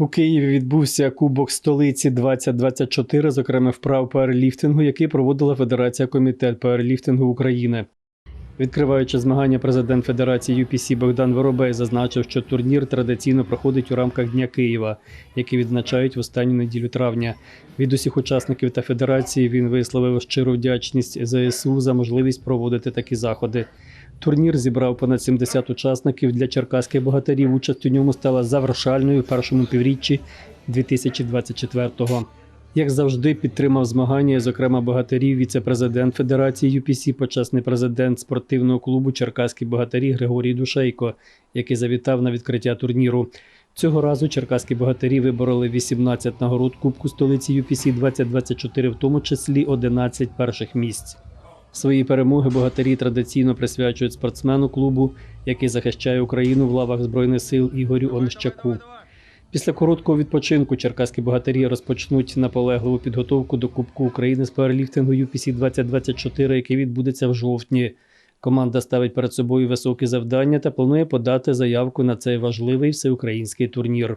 У Києві відбувся Кубок столиці 2024 з окремих вправ пауерліфтингу, який проводила Федерація комітет пауерліфтингу України. Відкриваючи змагання, президент Федерації UPC Богдан Воробей зазначив, що турнір традиційно проходить у рамках Дня Києва, який відзначають в останню неділю травня. Від усіх учасників та федерації він висловив щиру вдячність ЗСУ за можливість проводити такі заходи. Турнір зібрав понад 70 учасників для черкаських богатирів. Участь у ньому стала завершальною в першому півріччі 2024-го. Як завжди, підтримав змагання, зокрема богатирів, віце-президент Федерації UPC, почесний президент спортивного клубу Черкаські богатирі Григорій Душейко, який завітав на відкриття турніру. Цього разу черкаські богатирі вибороли 18 нагород Кубку столиці UPC 2024, в тому числі 11 перших місць. Свої перемоги богатирі традиційно присвячують спортсмену клубу, який захищає Україну в лавах Збройних сил Ігорю Онищаку. Після короткого відпочинку черкаські богатирі розпочнуть наполегливу підготовку до Кубку України з пауерліфтингу UPC 2024, який відбудеться в жовтні. Команда ставить перед собою високі завдання та планує подати заявку на цей важливий всеукраїнський турнір.